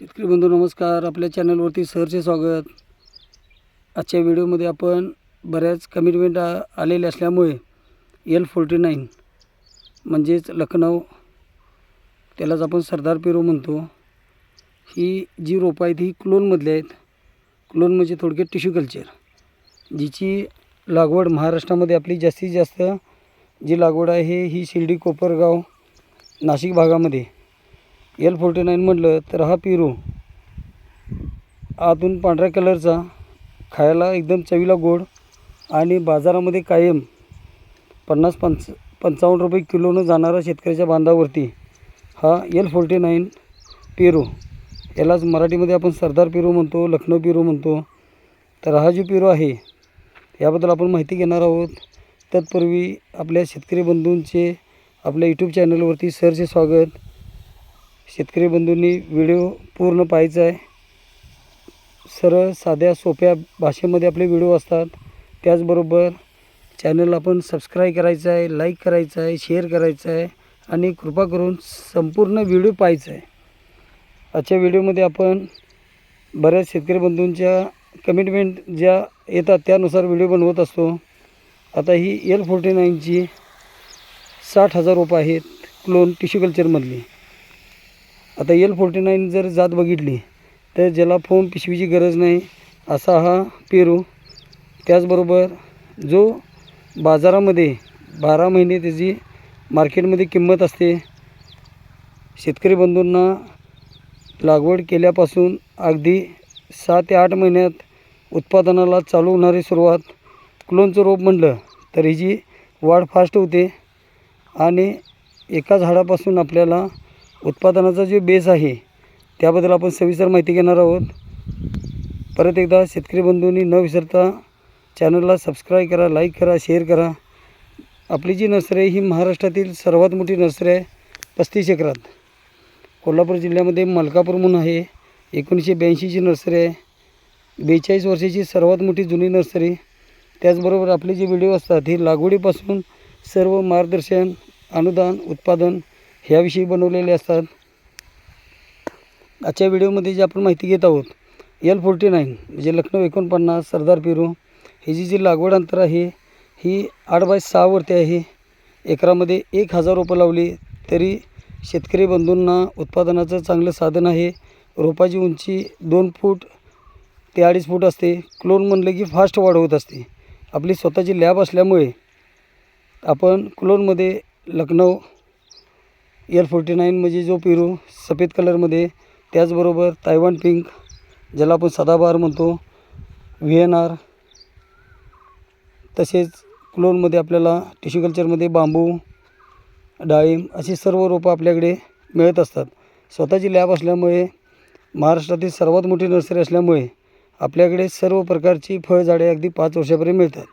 शेतकरी बंधू नमस्कार. आपल्या चॅनलवरती सरचे स्वागत. आजच्या व्हिडिओमध्ये आपण बऱ्याच कमिटमेंट आ आलेले असल्यामुळे एल फोर्टी नाईन म्हणजेच लखनौ त्यालाच आपण सरदार पेरू म्हणतो. ही जी रोपं आहेत ही क्लोनमधली आहेत. क्लोन म्हणजे थोडक्यात टिश्यू कल्चर जिची लागवड महाराष्ट्रामध्ये आपली जास्तीत जास्त जी लागवड आहे ही शिर्डी कोपरगाव नाशिक भागामध्ये एल फोर्टी नाईन म्हटलं तर हा पेरू. आतून पांढऱ्या कलरचा खायला एकदम चवीला गोड आणि बाजारामध्ये कायम पन्नास पंच पंचावन्न रुपये किलोनं जाणारा शेतकऱ्याच्या बांधावरती हा एल फोर्टी नाईन पेरू. यालाच मराठीमध्ये आपण सरदार पेरू म्हणतो लखनौ पेरू म्हणतो. तर हा जो पेरू आहे याबद्दल आपण माहिती घेणार आहोत. तत्पूर्वी आपल्या शेतकरी बंधूंचे आपल्या यूट्यूब चॅनलवरती सरचे स्वागत. शेतकरी बंधूंनी व्हिडिओ पूर्ण पाहायचा आहे. सरळ साध्या सोप्या भाषेमध्ये आपले व्हिडिओ असतात. त्याचबरोबर चॅनल आपण सबस्क्राईब करायचं आहे लाईक करायचं आहे शेअर करायचं आहे आणि कृपा करून संपूर्ण व्हिडिओ पाहायचा आहे. आजच्या व्हिडिओमध्ये आपण बऱ्याच शेतकरी बंधूंच्या कमिटमेंट ज्या येतात त्यानुसार व्हिडिओ बनवत असतो. आता ही एल फोर्टी नाईनची साठ हजार रुपये आहेत क्लोन टिश्यू कल्चरमधली. आता एल फोर्टी नाईन जर जात बघितली तर ज्याला फोम पिशवीची गरज नाही असा हा पेरू. त्याचबरोबर जो बाजारामध्ये बारा महिने त्याची मार्केटमध्ये किंमत असते शेतकरी बंधूंना लागवड केल्यापासून अगदी सहा ते आठ महिन्यात उत्पादनाला चालू होणारी सुरुवात क्लोनचं रोप म्हटलं तर हिची वाढ फास्ट होते. आणि एका झाडापासून आपल्याला उत्पादनाचा जो बेस आहे त्याबद्दल आपण सविस्तर माहिती घेणार आहोत. परत एकदा शेतकरी बंधूंनी न विसरता चॅनलला सबस्क्राईब करा लाईक करा शेअर करा. आपली जी नर्सरी आहे ही महाराष्ट्रातील सर्वात मोठी नर्सरी आहे पस्तीस एकरात. कोल्हापूर जिल्ह्यामध्ये मलकापूर म्हणून आहे एकोणीसशे ब्याऐंशीची नर्सरी आहे. बेचाळीस वर्षाची सर्वात मोठी जुनी नर्सरी त्याचबरोबर आपले जे व्हिडिओ असतात हे लागवडीपासून सर्व मार्गदर्शन अनुदान उत्पादन ह्याविषयी बनवलेले असतात. आजच्या व्हिडिओमध्ये जे आपण माहिती घेत आहोत एल फोर्टी नाईन म्हणजे लखनौ एकोणपन्नास सरदार पेरू ह्याची जी लागवड अंतर आहे ही आठ बाय सहावरती आहे. एकरामध्ये एक हजार रोपं लावली तरी शेतकरी बंधूंना उत्पादनाचं चांगलं साधन आहे. रोपाची उंची दोन फूट ते अडीच फूट असते. क्लोन म्हणलं की फास्ट वाढ होत असते. आपली स्वतःची लॅब असल्यामुळे आपण क्लोनमध्ये लखनौ एल फोर्टी नाईन म्हणजे जो पेरू सफेद कलरमध्ये त्याचबरोबर तायवान पिंक ज्याला आपण सदाबहार म्हणतो व्ही एन आर तसेच क्लोनमध्ये आपल्याला टिश्यू कल्चरमध्ये बांबू डाळिंब अशी सर्व रोपं आपल्याकडे मिळत असतात. स्वतःची लॅब असल्यामुळे महाराष्ट्रातील सर्वात मोठी नर्सरी असल्यामुळे आपल्याकडे सर्व प्रकारची फळझाडे अगदी पाच वर्षापर्यंत मिळतात.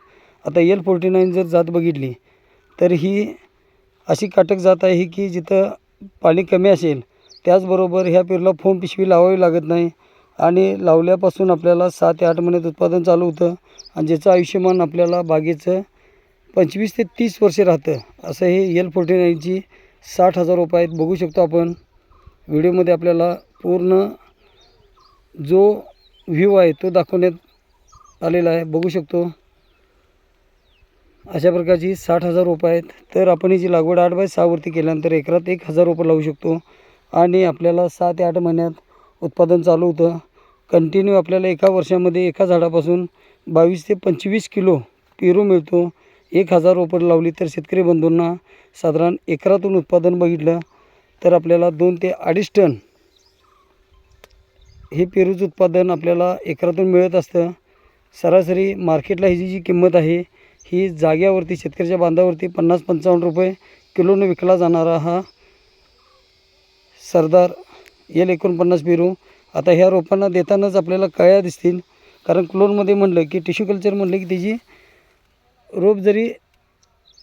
आता एल फोर्टी नाईन जर जात बघितली तर ही अशी काटक जात आहे की जिथं पाणी कमी असेल त्याचबरोबर ह्या पेरूला फोम पिशवी लावावी लागत नाही आणि लावल्यापासून आपल्याला सहा ते आठ महिन्यात उत्पादन चालू होतं आणि ज्याचं आयुष्यमान आपल्याला बागेचं पंचवीस ते तीस वर्षे राहतं असं हे एल फोर्टी नाईनची साठ हजार रुपये आहेत. बघू शकतो आपण व्हिडिओमध्ये आपल्याला पूर्ण जो व्ह्यू आहे तो दाखवण्यात आलेला आहे. बघू शकतो. अशा प्रकारची साठ हजार रोपं आहेत. तर आपण ही जी लागवड आठ बाय सहावरती केल्यानंतर एकरात एक हजार रोपं लावू शकतो. आणि आपल्याला सहा ते आठ महिन्यात उत्पादन चालू होतं. कंटिन्यू आपल्याला एका वर्षामध्ये एका झाडापासून बावीस ते पंचवीस किलो पेरू मिळतो. एक हजार रोपं लावली तर शेतकरी बंधूंना साधारण एकरातून उत्पादन बघितलं तर आपल्याला दोन ते अडीच टन हे पेरूचं उत्पादन आपल्याला एकरातून मिळत असतं. सरासरी मार्केटला ह्याची जी किंमत आहे ही जाग्यावरती शेतकऱ्याच्या बांधावरती पन्नास पंचावन्न रुपये किलोनं विकला जाणारा हा सरदार. एल एकोणपन्नास पेरू. आता ह्या रोपांना देतानाच आपल्याला कळ्या दिसतील. कारण क्लोनमध्ये म्हणलं की टिश्यू कल्चर म्हणलं की त्याची रोप जरी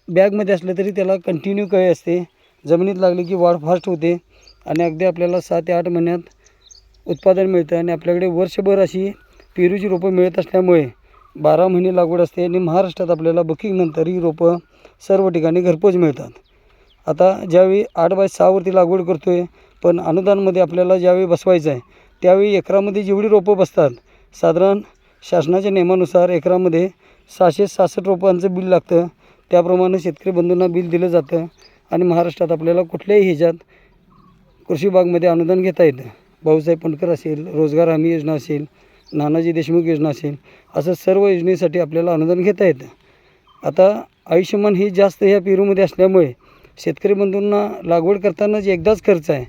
बॅगमध्ये असलं तरी त्याला कंटिन्यू कळे असते. जमिनीत लागली की वाढ फास्ट होते आणि अगदी आपल्याला सहा ते आठ महिन्यात उत्पादन मिळतं आणि आपल्याकडे वर्षभर अशी पेरूची रोपं मिळत असल्यामुळे बारा महिने लागवड असते आणि महाराष्ट्रात आपल्याला बुकिंगनंतर ही रोपं सर्व ठिकाणी घरपोच मिळतात. आता ज्यावेळी आठ बाय सहावरती लागवड करतो आहे पण अनुदानमध्ये आपल्याला ज्यावेळी बसवायचं आहे त्यावेळी एकरामध्ये जेवढी रोपं बसतात साधारण शासनाच्या नियमानुसार एकरामध्ये सहाशे सहासष्ट रोपांचं बिल लागतं. त्याप्रमाणे शेतकरी बंधूंना बिल दिलं जातं आणि महाराष्ट्रात आपल्याला कुठल्याही ह्याच्यात कृषी बागमध्ये अनुदान घेता येतं. भाऊसाहेब पणकर असेल रोजगार हमी योजना असेल नानाजी देशमुख योजना असेल असं सर्व योजनेसाठी आपल्याला अनुदान घेता येतं. आता आयुष्यमान ही जास्त ह्या पेरूमध्ये असल्यामुळे शेतकरी बंधूंना लागवड करतानाच एकदाच खर्च आहे.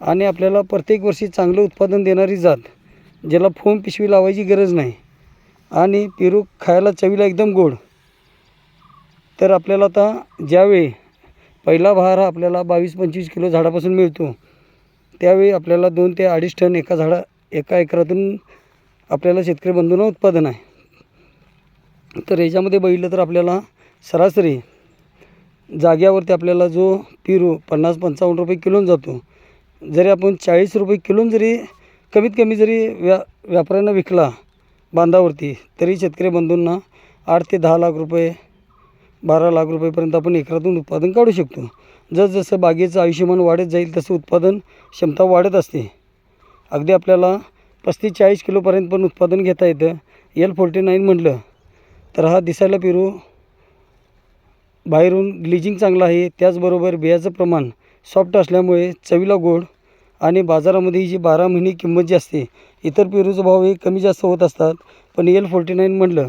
आणि आपल्याला प्रत्येक वर्षी चांगलं उत्पादन देणारी जात ज्याला फोम पिशवी लावायची गरज नाही. आणि पेरू खायला चवीला एकदम गोड. तर आपल्याला आता ज्यावेळी पहिला भार हा आपल्याला बावीस पंचवीस किलो झाडापासून मिळतो त्यावेळी आपल्याला दोन ते अडीच टन एका झाडा एका एकरातून आपल्याला शेतकरी बंधूंना उत्पादन आहे. तर याच्यामध्ये बघितलं तर आपल्याला सरासरी जाग्यावरती आपल्याला जो पेरू पन्नास पंचावन्न रुपये किलोन जातो जरी आपण चाळीस रुपये किलोन जरी कमीत कमी जरी व्या व्यापाऱ्यांना विकला बांधावरती तरी शेतकरी बंधूंना आठ ते दहा लाख रुपये बारा लाख रुपयेपर्यंत आपण एकरातून उत्पादन काढू शकतो. जसजसं बागेचं आयुष्यमान वाढत जाईल तसं उत्पादन क्षमता वाढत असते. अगदी आपल्याला पस्तीस चाळीस किलोपर्यंत पण उत्पादन घेता येतं. एल फोर्टी नाईन म्हटलं तर हा दिसायला पेरू. बाहेरून ग्लिजिंग चांगला आहे. त्याचबरोबर बियाचं प्रमाण सॉफ्ट असल्यामुळे चवीला गोड आणि बाजारामध्ये ही जी बारा महिने किंमत जी असते इतर पेरूचा भाव हे कमी जास्त होत असतात. पण एल फोर्टी नाईन म्हटलं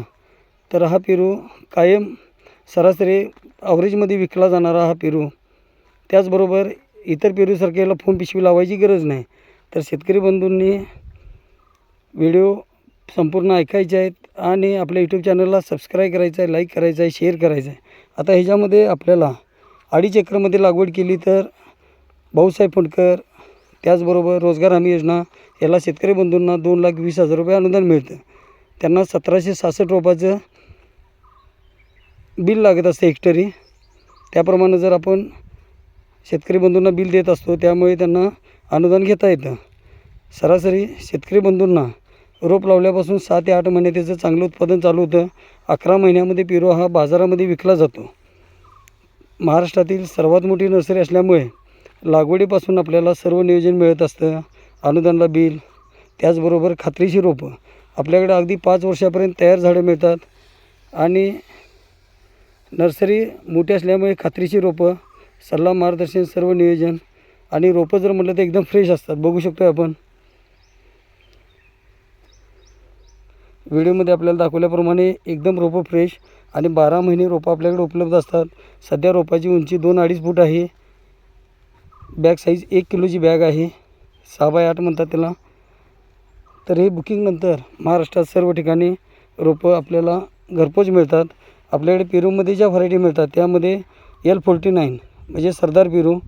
तर हा पेरू कायम सरासरी ॲव्हरेजमध्ये विकला जाणारा हा पेरू. त्याचबरोबर इतर पेरूसारख्या याला फोन पिशवी लावायची गरज नाही. तर शेतकरी बंधूंनी व्हिडिओ संपूर्ण ऐकायचे आहेत आणि आपल्या यूट्यूब चॅनलला सबस्क्राईब करायचं आहे लाईक करायचं आहे शेअर करायचं आहे. आता ह्याच्यामध्ये आपल्याला अडीच एकरमध्ये लागवड केली तर भाऊसाहेब फंडकर त्याचबरोबर रोजगार हमी योजना याला शेतकरी बंधूंना दोन लाख वीस हजार रुपये अनुदान मिळतं. त्यांना सतराशे सहासष्ट रुपयाचं बिल लागत असतं हेक्टरी त्याप्रमाणे जर आपण शेतकरी बंधूंना बिल देत असतो त्यामुळे त्यांना अनुदान घेता येतं. सरासरी शेतकरी बंधूंना रोप लावल्यापासून सहा ते आठ महिने त्याचं चांगलं उत्पादन चालू होतं. अकरा महिन्यामध्ये पिरो हा बाजारामध्ये विकला जातो. महाराष्ट्रातील सर्वात मोठी नर्सरी असल्यामुळे लागवडीपासून आपल्याला सर्व नियोजन मिळत असतं. अनुदानला बिल त्याचबरोबर खात्रीची रोपं. आपल्याकडे अगदी पाच वर्षापर्यंत तयार झाडं मिळतात. आणि नर्सरी मोठी असल्यामुळे खात्रीची रोपं सल्ला मार्गदर्शन सर्व नियोजन आणि रोपं जर म्हटलं तर एकदम फ्रेश असतात. बघू शकतो आपण. व्हिडिओमध्ये आपल्याला दाखवल्याप्रमाणे एकदम रोपं फ्रेश आणि बारा महिने रोपं आपल्याकडे उपलब्ध असतात. सध्या रोपाची उंची दोन अडीच फूट आहे. बॅग साईज एक किलोची बॅग आहे. सहा बाय आठ म्हणतात त्याला. तर हे बुकिंगनंतर महाराष्ट्रात सर्व ठिकाणी रोपं आपल्याला घरपोच मिळतात. आपल्याकडे पेरूमध्ये ज्या व्हरायटी मिळतात त्यामध्ये एल फोर्टी नाईन म्हणजे सरदार पेरू.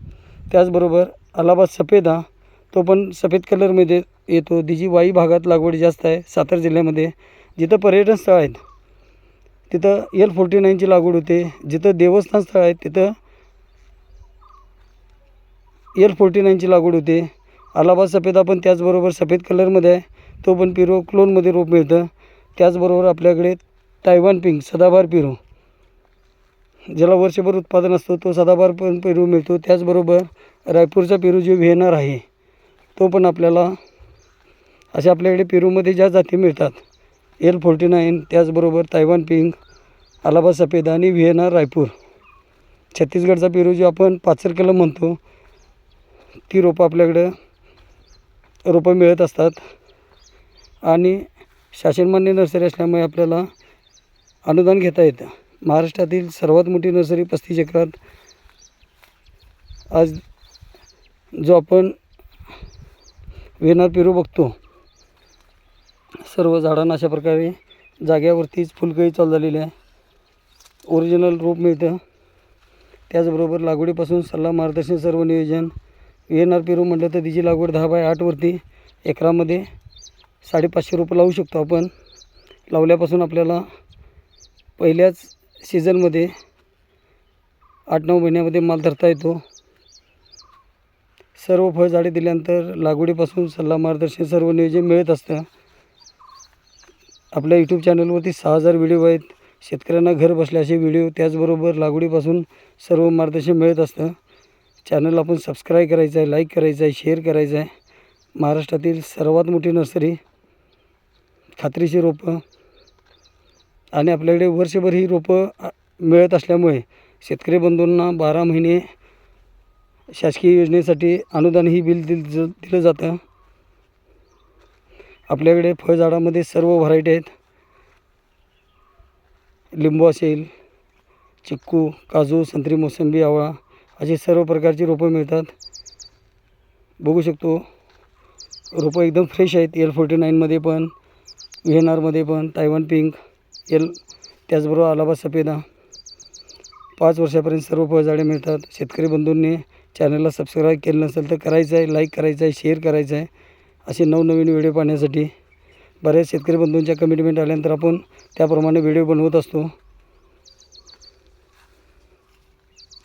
त्याचबरोबर अलाहाबाद सफेदा. तो पण सफेद कलरमध्ये येतो. तिची वाई भागात लागवड जास्त आहे सातारा जिल्ह्यामध्ये जिथं पर्यटन स्थळ आहेत तिथं एल फोर्टी नाईनची लागवड होते. जिथं देवस्थान स्थळ आहेत तिथं एल फोर्टी नाईनची लागवड होते. अलाहाबाद सफेदा पण त्याचबरोबर सफेद कलरमध्ये आहे. तो पण पिरो क्लोनमध्ये रोप मिळतं. त्याचबरोबर आपल्याकडे तायवान पिंक सदाबहार पेरू. ज्याला वर्षभर उत्पादन असतो तो सदाबहार पण पेरू मिळतो. त्याचबरोबर रायपूरचा पेरू जो व्हेनर आहे. तो पण आपल्याला अशा आपल्याकडे पेरूमध्ये ज्या जाती मिळतात एल फोर्टी नाईन त्याचबरोबर तायवान पिंक अलाबा सफेद आणि व्हिएना रायपूर. छत्तीसगडचा पेरू जो आपण पाचर कलम म्हणतो ती रोपं आपल्याकडं रोपं मिळत असतात. आणि शासनमान्य नर्सरी असल्यामुळे आपल्याला अनुदान घेता येतं. महाराष्ट्रातील सर्वात मोठी नर्सरी पस्तीस एकरात. आज जो आपण वेणार पेरू बघतो सर्व झाडांना अशा प्रकारे जाग्यावरतीच फुलकळी चालू झालेली आहे. ओरिजिनल रोप मिळतं. त्याचबरोबर लागवडीपासून सल्ला मार्गदर्शन सर्व नियोजन. एन आर पी रोप म्हटलं तर तिची लागवड दहा बाय आठवरती एकरामध्ये साडेपाचशे रुपये लावू शकतो आपण. लावल्यापासून आपल्याला पहिल्याच सीझनमध्ये आठ नऊ महिन्यामध्ये माल धरता येतो. सर्व फळझाडे दिल्यानंतर लागवडीपासून सल्ला मार्गदर्शन सर्व नियोजन मिळत असतं. आपल्या यूट्यूब चॅनलवरती सहा हजार व्हिडिओ आहेत. शेतकऱ्यांना घर बसल्या असे व्हिडिओ त्याचबरोबर लागवडीपासून सर्व मार्गदर्शन मिळत असतं. चॅनल आपण सबस्क्राईब करायचं आहे लाईक करायचं आहे शेअर करायचं आहे महाराष्ट्रातील सर्वात मोठी नर्सरी खात्रीची रोपं आणि आपल्याकडे वर्षभर ही रोपं मिळत असल्यामुळे शेतकरी बंधूंना बारा महिने शासकीय योजनेसाठी अनुदान ही बिल दिल ज- दिलं जातं. आपल्याकडे फळझाडामध्ये सर्व व्हरायटी आहेत. लिंबू असेल चिक्कू काजू संत्री मोसंबी आवळा अशी सर्व प्रकारची रोपं मिळतात. बघू शकतो रोपं एकदम फ्रेश आहेत. एल फोर्टी नाईनमध्ये पण व्ही एन आरमध्ये पण तायवान पिंक एल त्याचबरोबर अलाबा सफेदा पाच वर्षापर्यंत सर्व फळझाडे मिळतात. शेतकरी बंधूंनी चॅनलला सबस्क्राईब केलं नसेल तर करायचं आहे लाईक करायचं आहे शेअर करायचं आहे असे नवनवीन व्हिडिओ पाहण्यासाठी बऱ्याच शेतकरी बंधूंच्या कमिटमेंट आल्यानंतर आपण त्याप्रमाणे व्हिडिओ बनवत असतो.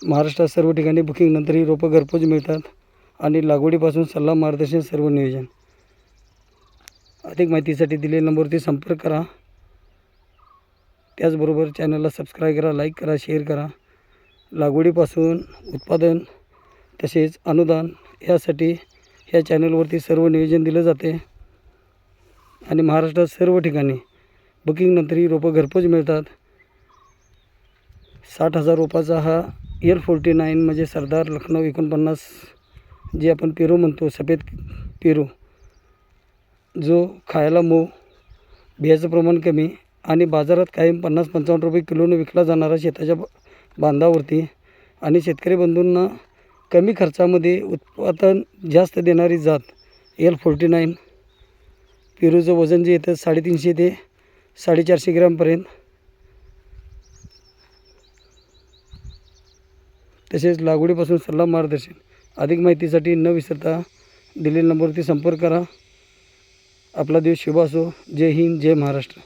महाराष्ट्रात सर्व ठिकाणी बुकिंगनंतर ही रोपं घरपोच मिळतात आणि लागवडीपासून सल्ला मार्गदर्शन सर्व नियोजन. अधिक माहितीसाठी दिलेल्या नंबरवरती संपर्क करा. त्याचबरोबर चॅनलला सबस्क्राईब करा लाईक करा शेअर करा. लागवडीपासून उत्पादन तसेच अनुदान यासाठी ह्या चॅनलवरती सर्व नियोजन दिलं जाते. आणि महाराष्ट्रात सर्व ठिकाणी बुकिंगनंतर ही रोपं घरपोच मिळतात. साठ हजार रोपाचा हा एल फोर्टी नाईन म्हणजे सरदार लखनौ एकोणपन्नास जे आपण पेरू म्हणतो सफेद पेरू. जो खायला मऊ बियाचं प्रमाण कमी आणि बाजारात कायम पन्नास पंचावन्न रुपये किलोनं विकला जाणारा शेताच्या बांधावरती. आणि शेतकरी बंधूंना कमी खर्चामध्ये उत्पादन जास्त देणारी जात एल फोर्टी नाईन पेरूचं वजन जे येतं साडेतीनशे ते साडेचारशे ग्रॅमपर्यंत तसेच लागवडीपासून सल्ला मार्गदर्शन. अधिक माहितीसाठी न विसरता दिलेल्या नंबरवरती संपर्क करा. आपला दिवस शुभ असो. जय हिंद जय महाराष्ट्र.